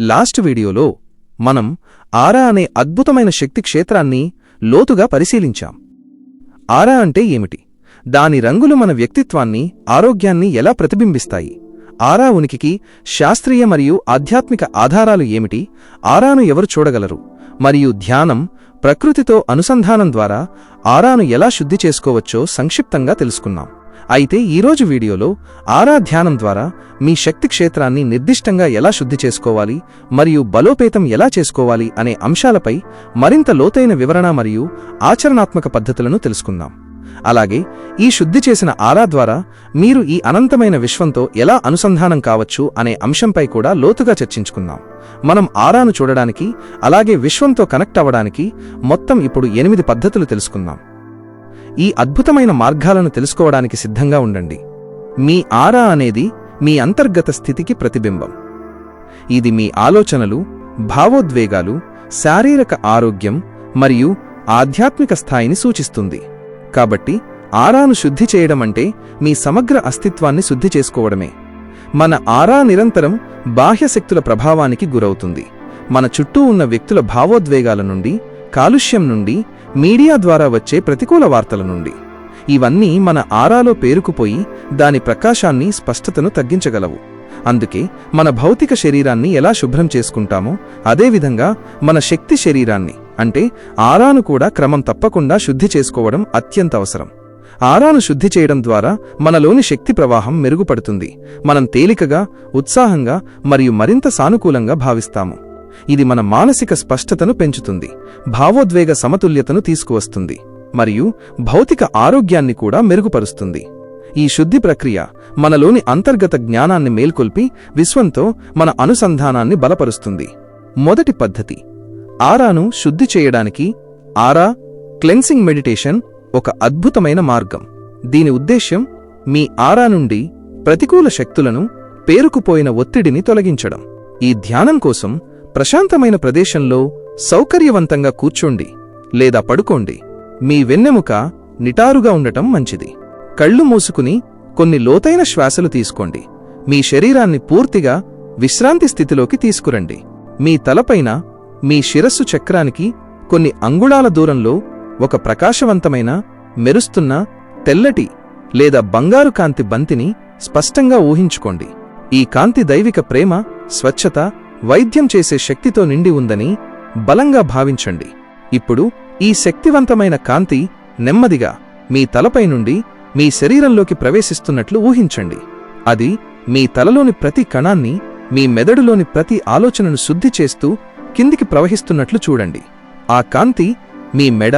Last వీడియోలో మనం ఆరా అనే అద్భుతమైన శక్తి క్షేత్రాన్ని లోతుగా పరిశీలించాం. ఆరా అంటే ఏమిటి? దాని రంగులు మన వ్యక్తిత్వాన్ని ఆరోగ్యాన్ని ఎలా ప్రతిబింబిస్తాయి? ఆరా ఉనికికి శాస్త్రీయ మరియు ఆధ్యాత్మిక ఆధారాలు ఏమిటి? ఆరాను ఎవరు చూడగలరు? మరియు ధ్యానం ప్రకృతితో అనుసంధానం ద్వారా ఆరాను ఎలా శుద్ధి చేసుకోవచ్చో సంక్షిప్తంగా తెలుసుకున్నాం. అయితే ఈరోజు వీడియోలో ఆరా ధ్యానం ద్వారా మీ శక్తి క్షేత్రాన్ని నిర్దిష్టంగా ఎలా శుద్ధి చేసుకోవాలి మరియు బలోపేతం ఎలా చేసుకోవాలి అనే అంశాలపై మరింత లోతైన వివరణ మరియు ఆచరణాత్మక పద్ధతులను తెలుసుకుందాం. అలాగే ఈ శుద్ధి చేసిన ఆరా ద్వారా మీరు ఈ అనంతమైన విశ్వంతో ఎలా అనుసంధానం కావచ్చు అనే అంశంపై కూడా లోతుగా చర్చించుకుందాం. మనం ఆరాను చూడడానికి అలాగే విశ్వంతో కనెక్ట్ అవ్వడానికి మొత్తం ఇప్పుడు ఎనిమిది పద్ధతులు తెలుసుకుందాం. ఈ అద్భుతమైన మార్గాలను తెలుసుకోవడానికి సిద్ధంగా ఉండండి. మీ ఆరా అనేది మీ అంతర్గత స్థితికి ప్రతిబింబం. ఇది మీ ఆలోచనలు భావోద్వేగాలు శారీరక ఆరోగ్యం మరియు ఆధ్యాత్మిక స్థాయిని సూచిస్తుంది. కాబట్టి ఆరాను శుద్ధి చేయడం అంటే మీ సమగ్ర అస్తిత్వాన్ని శుద్ధి చేసుకోవడమే. మన ఆరా నిరంతరం బాహ్య శక్తుల ప్రభావానికి గురవుతుంది. మన చుట్టూ ఉన్న వ్యక్తుల భావోద్వేగాల నుండి కాలుష్యం నుండి మీడియా ద్వారా వచ్చే ప్రతికూల వార్తల నుండి. ఇవన్నీ మన ఆరాలో పేరుకుపోయి దాని ప్రకాశాన్ని స్పష్టతను తగ్గించగలవు. అందుకే మన భౌతిక శరీరాన్ని ఎలా శుభ్రం చేసుకుంటామో అదేవిధంగా మన శక్తి శరీరాన్ని అంటే ఆరాను కూడా క్రమం తప్పకుండా శుద్ధి చేసుకోవడం అత్యంత అవసరం. ఆరాను శుద్ధి చేయడం ద్వారా మనలోని శక్తి ప్రవాహం మెరుగుపడుతుంది. మనం తేలికగా ఉత్సాహంగా మరియు మరింత సానుకూలంగా భావిస్తాము. ఇది మన మానసిక స్పష్టతను పెంచుతుంది భావోద్వేగ సమతుల్యతను తీసుకువస్తుంది మరియు భౌతిక ఆరోగ్యాన్ని కూడా మెరుగుపరుస్తుంది. ఈ శుద్ధి ప్రక్రియ మనలోని అంతర్గత జ్ఞానాన్ని మేల్కొల్పి విశ్వంతో మన అనుసంధానాన్ని బలపరుస్తుంది. మొదటి పద్ధతి ఆరాను శుద్ధి చేయడానికి ఆరా క్లెన్సింగ్ మెడిటేషన్ ఒక అద్భుతమైన మార్గం. దీని ఉద్దేశ్యం మీ ఆరా నుండి ప్రతికూల శక్తులను పేరుకుపోయిన ఒత్తిడిని తొలగించడం. ఈ ధ్యానం కోసం ప్రశాంతమైన ప్రదేశంలో సౌకర్యవంతంగా కూర్చోండి లేదా పడుకోండి. మీ వెన్నెముక నిటారుగా ఉండటం మంచిది. కళ్ళు మూసుకుని కొన్ని లోతైన శ్వాసలు తీసుకోండి. మీ శరీరాన్ని పూర్తిగా విశ్రాంతి స్థితిలోకి తీసుకురండి. మీ తలపైన మీ శిరస్సు చక్రానికి కొన్ని అంగుళాల దూరంలో ఒక ప్రకాశవంతమైన మెరుస్తున్న తెల్లటి లేదా బంగారు కాంతి బంతిని స్పష్టంగా ఊహించుకోండి. ఈ కాంతి దైవిక ప్రేమ స్వచ్ఛత వైద్యం చేసే శక్తితో నిండి ఉందని బలంగా భావించండి. ఇప్పుడు ఈ శక్తివంతమైన కాంతి నెమ్మదిగా మీ తలపై నుండి మీ శరీరంలోకి ప్రవేశిస్తున్నట్లు ఊహించండి. అది మీ తలలోని ప్రతి కణాన్ని మీ మెదడులోని ప్రతి ఆలోచనను శుద్ధి చేస్తూ కిందికి ప్రవహిస్తున్నట్లు చూడండి. ఆ కాంతి మీ మెడ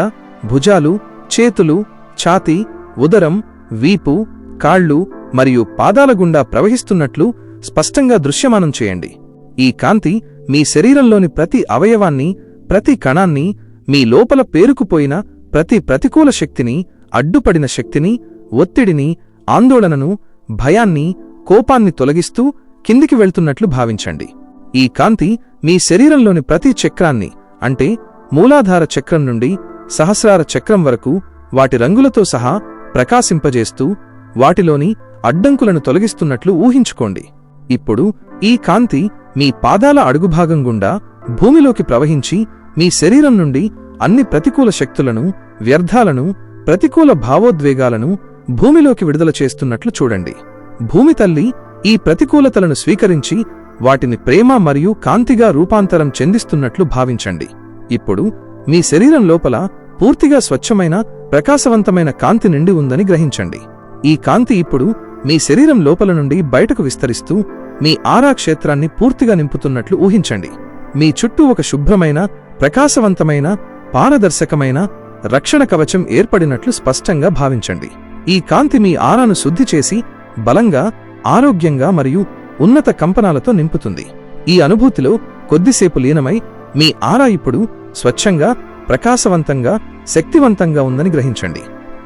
భుజాలు చేతులు ఛాతీ ఉదరం వీపు కాళ్ళు మరియు పాదాల గుండా ప్రవహిస్తున్నట్లు స్పష్టంగా దృశ్యమానం చేయండి. ఈ కాంతి మీ శరీరంలోని ప్రతి అవయవాన్ని ప్రతి కణాన్ని మీ లోపల పేరుకుపోయిన ప్రతి ప్రతికూల శక్తిని అడ్డుపడిన శక్తిని ఒత్తిడిని ఆందోళనను భయాన్ని కోపాన్ని తొలగిస్తూ కిందికి వెళ్తున్నట్లు భావించండి. ఈ కాంతి మీ శరీరంలోని ప్రతి చక్రాన్ని అంటే మూలాధార చక్రం నుండి సహస్రార చక్రం వరకు వాటి రంగులతో సహా ప్రకాశింపజేస్తూ వాటిలోని అడ్డంకులను తొలగిస్తున్నట్లు ఊహించుకోండి. ఇప్పుడు ఈ కాంతి మీ పాదాల అడుగుభాగం గుండా భూమిలోకి ప్రవహించి మీ శరీరం నుండి అన్ని ప్రతికూల శక్తులను వ్యర్థాలను ప్రతికూల భావోద్వేగాలను భూమిలోకి విడుదల చేస్తున్నట్లు చూడండి. భూమి తల్లి ఈ ప్రతికూలతలను స్వీకరించి వాటిని ప్రేమ మరియు కాంతిగా రూపాంతరం చెందిస్తున్నట్లు భావించండి. ఇప్పుడు మీ శరీరం లోపల పూర్తిగా స్వచ్ఛమైన ప్రకాశవంతమైన కాంతి నిండి ఉందని గ్రహించండి. ఈ కాంతి ఇప్పుడు మీ శరీరం లోపల నుండి బయటకు విస్తరిస్తూ మీ ఆరా క్షేత్రాన్ని పూర్తిగా నింపుతున్నట్లు ఊహించండి. మీ చుట్టూ ఒక శుభ్రమైన ప్రకాశవంతమైన పారదర్శకమైన రక్షణ కవచం ఏర్పడినట్లు స్పష్టంగా భావించండి. ఈ కాంతి మీ ఆరాను శుద్ధి చేసి బలంగా ఆరోగ్యంగా మరియు ఉన్నత కంపనాలతో నింపుతుంది. ఈ అనుభూతిలో కొద్దిసేపు లీనమై మీ ఆరా ఇప్పుడు స్వచ్ఛంగా ప్రకాశవంతంగా శక్తివంతంగా ఉందని గ్రహించండి.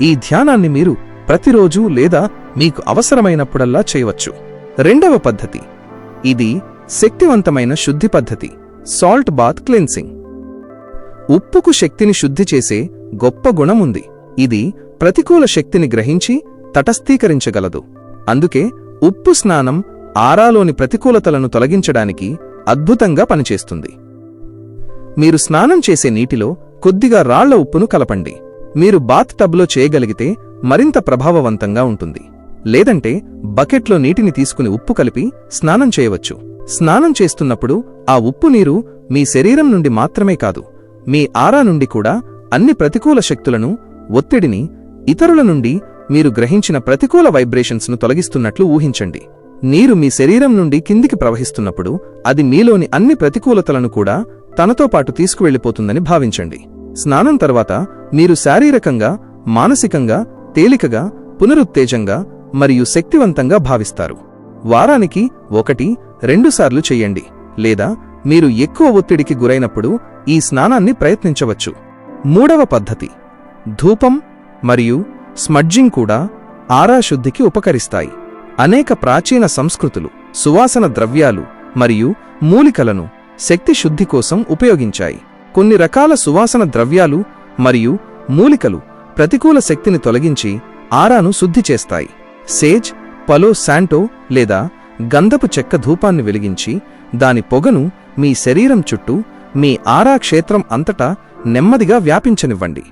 ఈ ధ్యానాన్ని మీరు ప్రతిరోజు లేదా మీకు అవసరమైనప్పుడల్లా చేయవచ్చు. రెండవ పద్ధతి. ఇది శక్తివంతమైన శుద్ధి పద్ధతి. Salt bath cleansing. ఉప్పుకు శక్తిని శుద్ధి చేసే గొప్ప గుణం ఉంది. ఇది ప్రతికూల శక్తిని గ్రహించి తటస్థీకరించగలదు. అందుకే ఉప్పు స్నానం ఆరాలోని ప్రతికూలతలను తొలగించడానికి అద్భుతంగా పనిచేస్తుంది. మీరు స్నానం చేసే నీటిలో కొద్దిగా రాళ్ళ ఉప్పును కలపండి. మీరు బాత్ టబ్లో చేయగలిగితే మరింత ప్రభావవంతంగా ఉంటుంది. లేదంటే బకెట్లో నీటిని తీసుకుని ఉప్పు కలిపి స్నానం చేయవచ్చు. స్నానం చేస్తున్నప్పుడు ఆ ఉప్పు నీరు మీ శరీరం నుండి మాత్రమే కాదు మీ ఆరా నుండి కూడా అన్ని ప్రతికూల శక్తులను ఒత్తిడిని ఇతరుల నుండి మీరు గ్రహించిన ప్రతికూల వైబ్రేషన్స్ను తొలగిస్తున్నట్లు ఊహించండి. నీరు మీ శరీరం నుండి కిందికి ప్రవహిస్తున్నప్పుడు అది మీలోని అన్ని ప్రతికూలతలను కూడా తనతో పాటు తీసుకువెళ్ళిపోతుందని భావించండి. స్నానం తర్వాత మీరు శారీరకంగా మానసికంగా తేలికగా పునరుత్తేజంగా మరియు శక్తివంతంగా భావిస్తారు. వారానికి ఒకటి రెండుసార్లు చెయ్యండి లేదా మీరు ఎక్కువ ఒత్తిడికి గురైనప్పుడు ఈ స్నానాన్ని ప్రయత్నించవచ్చు. మూడవ పద్ధతి. ధూపం మరియు స్మడ్జింగ్ కూడా ఆరా శుద్ధికి ఉపకరిస్తాయి. అనేక ప్రాచీన సంస్కృతులు సువాసన ద్రవ్యాలు మరియు మూలికలను శక్తి శుద్ధి కోసం ఉపయోగించాయి. కొన్ని రకాల సువాసన ద్రవ్యాలు మరియు మూలికలు ప్రతికూల శక్తిని తొలగించి ఆరాను శుద్ధి చేస్తాయి. సేజ్ పలో శాంటో లేదా గంధపు చెక్క ధూపాన్ని వెలిగించి దాని పొగను మీ శరీరం చుట్టూ మీ ఆరా క్షేత్రం అంతటా నెమ్మదిగా వ్యాపించనివ్వండి.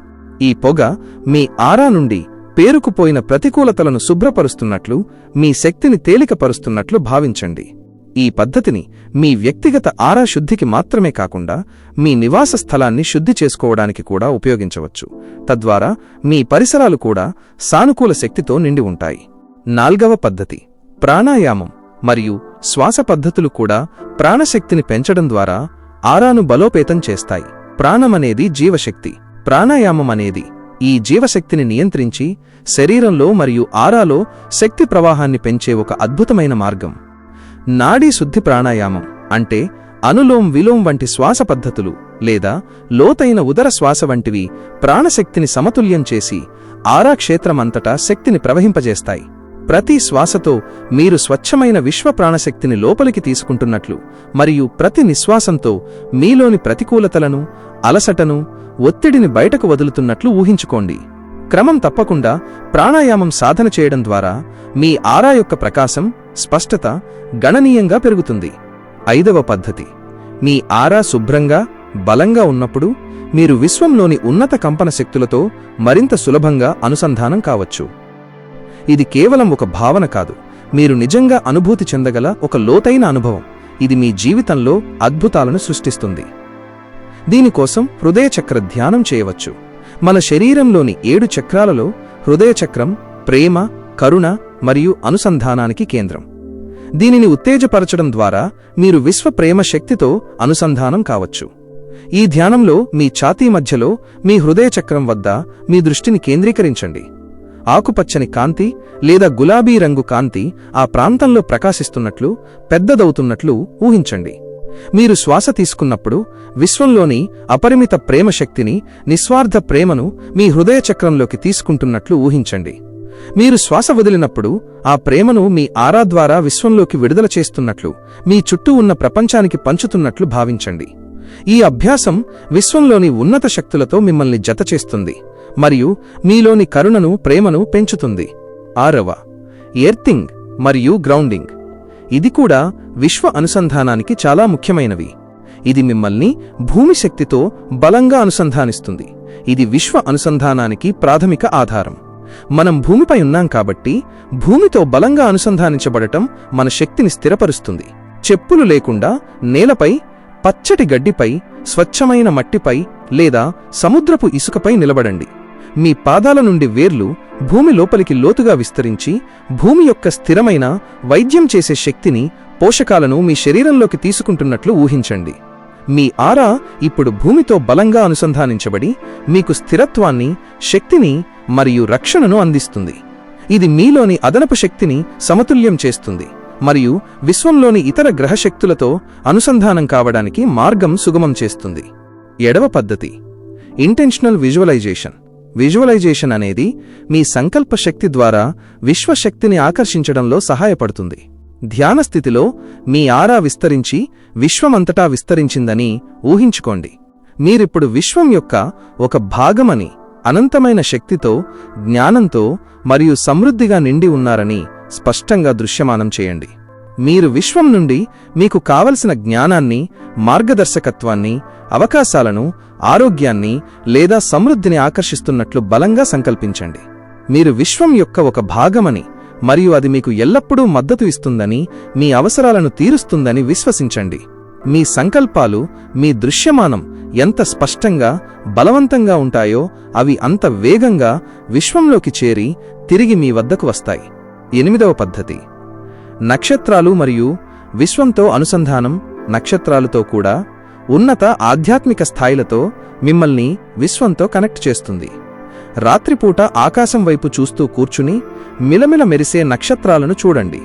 ఈ పొగ మీ ఆరా నుండి పేరుకుపోయిన ప్రతికూలతలను శుభ్రపరుస్తున్నట్లు మీ శక్తిని తేలికపరుస్తున్నట్లు భావించండి. ఈ పద్ధతిని మీ వ్యక్తిగత ఆరా శుద్ధికి మాత్రమే కాకుండా మీ నివాస స్థలాన్ని శుద్ధి చేసుకోవడానికి కూడా ఉపయోగించవచ్చు. తద్వారా మీ పరిసరాలు కూడా సానుకూల శక్తితో నిండి ఉంటాయి. నాల్గవ పద్ధతి. ప్రాణాయామం మరియు శ్వాస పద్ధతులు కూడా ప్రాణశక్తిని పెంచడం ద్వారా ఆరాను బలోపేతం చేస్తాయి. ప్రాణమనేది జీవశక్తి. ప్రాణాయామం అనేది ఈ జీవశక్తిని నియంత్రించి శరీరంలో మరియు ఆరాలో శక్తి ప్రవాహాన్ని పెంచే ఒక అద్భుతమైన మార్గం. నాడీ శుద్ధి ప్రాణాయామం అంటే అనులోం విలోం వంటి శ్వాస పద్ధతులు లేదా లోతైన ఉదర శ్వాస వంటివి ప్రాణశక్తిని సమతుల్యం చేసి ఆరా క్షేత్రమంతటా శక్తిని ప్రవహింపజేస్తాయి. ప్రతి శ్వాసతో మీరు స్వచ్ఛమైన విశ్వ ప్రాణశక్తిని లోపలికి తీసుకుంటున్నట్లు మరియు ప్రతి నిశ్వాసంతో మీలోని ప్రతికూలతలను అలసటను ఒత్తిడిని బయటకు వదులుతున్నట్లు ఊహించుకోండి. క్రమం తప్పకుండా ప్రాణాయామం సాధన చేయడం ద్వారా మీ ఆరా యొక్క ప్రకాశం స్పష్టత గణనీయంగా పెరుగుతుంది. ఐదవ పద్ధతి. మీ ఆరా శుభ్రంగా బలంగా ఉన్నప్పుడు మీరు విశ్వంలోని ఉన్నత కంపన శక్తులతో మరింత సులభంగా అనుసంధానం కావచ్చు. ఇది కేవలం ఒక భావన కాదు. మీరు నిజంగా అనుభూతి చెందగల ఒక లోతైన అనుభవం. ఇది మీ జీవితంలో అద్భుతాలను సృష్టిస్తుంది. దీనికోసం హృదయచక్ర ధ్యానం చేయవచ్చు. మన శరీరంలోని ఏడు చక్రాలలో హృదయచక్రం ప్రేమ కరుణ మరియు అనుసంధానానికి కేంద్రం. దీనిని ఉత్తేజపరచడం ద్వారా మీరు విశ్వ ప్రేమ శక్తితో అనుసంధానం కావచ్చు. ఈ ధ్యానంలో మీ ఛాతీ మధ్యలో మీ హృదయచక్రం వద్ద మీ దృష్టిని కేంద్రీకరించండి. ఆకుపచ్చని కాంతి లేదా గులాబీ రంగు కాంతి ఆ ప్రాంతంలో ప్రకాశిస్తున్నట్లు పెద్దదవుతున్నట్లు ఊహించండి. మీరు శ్వాస తీసుకున్నప్పుడు విశ్వంలోని అపరిమిత ప్రేమ శక్తిని నిస్వార్థ ప్రేమను మీ హృదయ చక్రంలోకి తీసుకుంటున్నట్లు ఊహించండి. మీరు శ్వాస వదిలినప్పుడు ఆ ప్రేమను మీ ఆరా ద్వారా విశ్వంలోకి విడుదల చేస్తున్నట్లు మీ చుట్టూ ఉన్న ప్రపంచానికి పంచుతున్నట్లు భావించండి. ఈ అభ్యాసం విశ్వంలోని ఉన్నత శక్తులతో మిమ్మల్ని జతచేస్తుంది. మరియు మీలోని కరుణను ప్రేమను పెంచుతుంది. ఆరవ ఎర్తింగ్ మరియు గ్రౌండింగ్. ఇది కూడా విశ్వ అనుసంధానానికి చాలా ముఖ్యమైనవి. ఇది మిమ్మల్ని భూమి శక్తితో బలంగా అనుసంధానిస్తుంది. ఇది విశ్వ అనుసంధానానికి ప్రాథమిక ఆధారం. మనం భూమిపై ఉన్నాం కాబట్టి భూమితో బలంగా అనుసంధానించబడటం మన శక్తిని స్థిరపరుస్తుంది. చెప్పులు లేకుండా నేలపై పచ్చటి గడ్డిపై స్వచ్ఛమైన మట్టిపై లేదా సముద్రపు ఇసుకపై నిలబడండి. మీ పాదాల నుండి వేర్లు భూమి లోపలికి లోతుగా విస్తరించి భూమి యొక్క స్థిరమైన వైద్యం చేసే శక్తిని పోషకాలను మీ శరీరంలోకి తీసుకుంటున్నట్లు ఊహించండి. మీ ఆరా ఇప్పుడు భూమితో బలంగా అనుసంధానించబడి మీకు స్థిరత్వాన్ని శక్తిని మరియు రక్షణను అందిస్తుంది. ఇది మీలోని అదనపు శక్తిని సమతుల్యం చేస్తుంది మరియు విశ్వంలోని ఇతర గ్రహశక్తులతో అనుసంధానం కావడానికి మార్గం సుగమం చేస్తుంది. ఎడవ పద్ధతి. Intentional visualisation. విజువలైజేషన్ అనేది మీ సంకల్ప శక్తి ద్వారా విశ్వశక్తిని ఆకర్షించడంలో సహాయపడుతుంది. ధ్యాన స్థితిలో మీ ఆరా విస్తరించి విశ్వమంతటా విస్తరించిందని ఊహించుకోండి. మీరిప్పుడు విశ్వం యొక్క ఒక భాగమని అనంతమైన శక్తితో జ్ఞానంతో మరియు సమృద్ధిగా నిండి ఉన్నారని స్పష్టంగా దృశ్యమానం చేయండి. మీరు విశ్వం నుండి మీకు కావలసిన జ్ఞానాన్ని మార్గదర్శకత్వాన్ని అవకాశాలను ఆరోగ్యాన్ని లేదా సమృద్ధిని ఆకర్షిస్తున్నట్లు బలంగా సంకల్పించండి. మీరు విశ్వం యొక్క ఒక భాగమని మరియు అది మీకు ఎల్లప్పుడూ మద్దతు ఇస్తుందని మీ అవసరాలను తీరుస్తుందని విశ్వసించండి. మీ సంకల్పాలు మీ దృశ్యమానం ఎంత స్పష్టంగా బలవంతంగా ఉంటాయో అవి అంత వేగంగా విశ్వంలోకి చేరి తిరిగి మీ వద్దకు వస్తాయి. ఎనిమిదవ పద్ధతి. నక్షత్రాలు మరియు విశ్వంతో అనుసంధానం నక్షత్రాలతో కూడా ఉన్నత ఆధ్యాత్మిక స్థాయిలతో మిమ్మల్ని విశ్వంతో కనెక్ట్ చేస్తుంది. రాత్రిపూట ఆకాశం వైపు చూస్తూ కూర్చుని మిలమిల మెరిసే నక్షత్రాలను చూడండి.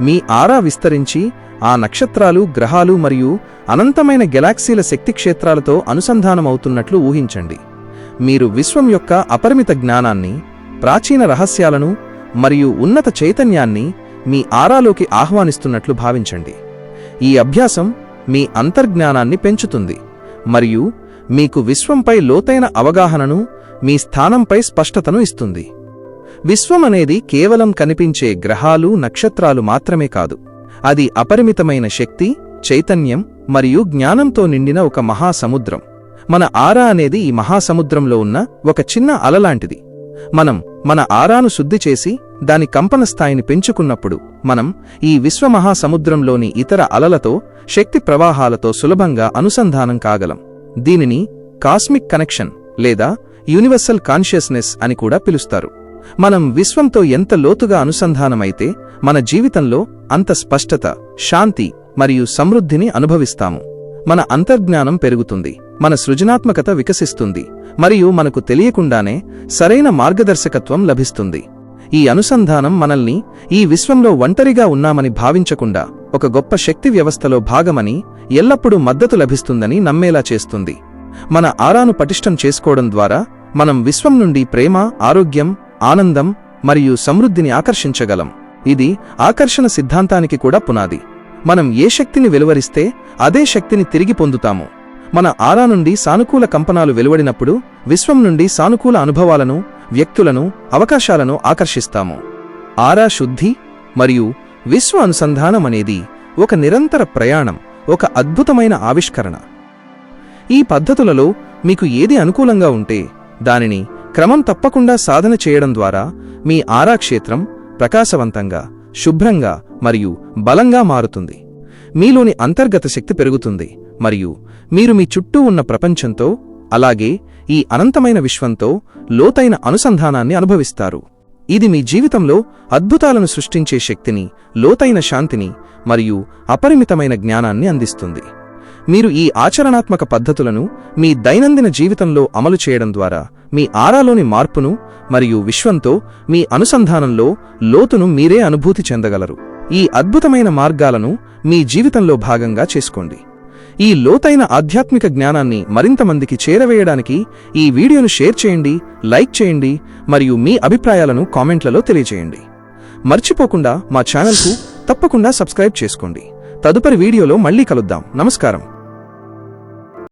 మీ ఆరా విస్తరించి ఆ నక్షత్రాలు గ్రహాలు మరియు అనంతమైన గెలాక్సీల శక్తి క్షేత్రాలతో అనుసంధానమవుతున్నట్లు ఊహించండి. మీరు విశ్వం యొక్క అపరిమిత జ్ఞానాన్ని ప్రాచీన రహస్యాలను మరియు ఉన్నత చైతన్యాన్ని మీ ఆరాలోకి ఆహ్వానిస్తున్నట్లు భావించండి. ఈ అభ్యాసం మీ అంతర్జ్ఞానాన్ని పెంచుతుంది. మరియు మీకు విశ్వంపై లోతైన అవగాహనను మీ స్థానంపై స్పష్టతను ఇస్తుంది. విశ్వం అనేది కేవలం కనిపించే గ్రహాలు నక్షత్రాలు మాత్రమే కాదు. అది అపరిమితమైన శక్తి చైతన్యం మరియు జ్ఞానంతో నిండిన ఒక మహాసముద్రం. మన ఆరా అనేది ఈ మహాసముద్రంలో ఉన్న ఒక చిన్న అలలాంటిది మనం మన ఆరాను శుద్ధి చేసి దాని కంపన స్థాయిని పెంచుకున్నప్పుడు మనం ఈ విశ్వమహాసముద్రంలోని ఇతర అలలతో శక్తి ప్రవాహాలతో సులభంగా అనుసంధానం కాగలం. దీనిని కాస్మిక్ కనెక్షన్ లేదా యూనివర్సల్ కాన్షియస్నెస్ అని కూడా పిలుస్తారు. మనం విశ్వంతో ఎంత లోతుగా అనుసంధానమైతే మన జీవితంలో అంత స్పష్టత శాంతి మరియు సమృద్ధిని అనుభవిస్తాము. మన అంతర్జ్ఞానం పెరుగుతుంది మన సృజనాత్మకత వికసిస్తుంది మరియు మనకు తెలియకుండానే సరైన మార్గదర్శకత్వం లభిస్తుంది. ఈ అనుసంధానం మనల్ని ఈ విశ్వంలో ఒంటరిగా ఉన్నామని భావించకుండా ఒక గొప్ప శక్తి వ్యవస్థలో భాగమని ఎల్లప్పుడూ మద్దతు లభిస్తుందని నమ్మేలా చేస్తుంది. మన ఆరాను పటిష్టం చేసుకోవడం ద్వారా మనం విశ్వం నుండి ప్రేమ ఆరోగ్యం ఆనందం మరియు సమృద్ధిని ఆకర్షించగలం. ఇది ఆకర్షణ సిద్ధాంతానికి కూడా పునాది. మనం ఏ శక్తిని వెలువరిస్తే అదే శక్తిని తిరిగి పొందుతాము. మన ఆరా నుండి సానుకూల కంపనాలు వెలువడినప్పుడు విశ్వం నుండి సానుకూల అనుభవాలను వ్యక్తులను అవకాశాలను ఆకర్షిస్తాము. ఆరా శుద్ధి మరియు విశ్వ అనుసంధానం అనేది ఒక నిరంతర ప్రయాణం ఒక అద్భుతమైన ఆవిష్కరణ. ఈ పద్ధతులలో మీకు ఏది అనుకూలంగా ఉంటే దానిని క్రమం తప్పకుండా సాధన చేయడం ద్వారా మీ ఆరా క్షేత్రం ప్రకాశవంతంగా శుభ్రంగా మరియు బలంగా మారుతుంది. మీలోని అంతర్గత శక్తి పెరుగుతుంది. మరియు మీరు మీ చుట్టూ ఉన్న ప్రపంచంతో అలాగే ఈ అనంతమైన విశ్వంతో లోతైన అనుసంధానాన్ని అనుభవిస్తారు. ఇది మీ జీవితంలో అద్భుతాలను సృష్టించే శక్తిని లోతైన శాంతిని మరియు అపరిమితమైన జ్ఞానాన్ని అందిస్తుంది. మీరు ఈ ఆచరణాత్మక పద్ధతులను మీ దైనందిన జీవితంలో అమలు చేయడం ద్వారా మీ ఆరాలోని మార్పును మరియు విశ్వంతో మీ అనుసంధానంలో లోతును మీరే అనుభూతి చెందగలరు. ఈ అద్భుతమైన మార్గాలను మీ జీవితంలో భాగంగా చేసుకోండి. ఈ లోతైన ఆధ్యాత్మిక జ్ఞానాన్ని మరింత మందికి చేరవేయడానికి ఈ వీడియోను షేర్ చేయండి లైక్ చేయండి మరియు మీ అభిప్రాయాలను కామెంట్లలో తెలియజేయండి. మర్చిపోకుండా మా ఛానల్కు తప్పకుండా సబ్స్క్రైబ్ చేసుకోండి. తదుపరి వీడియోలో మళ్ళీ కలుద్దాం. నమస్కారం.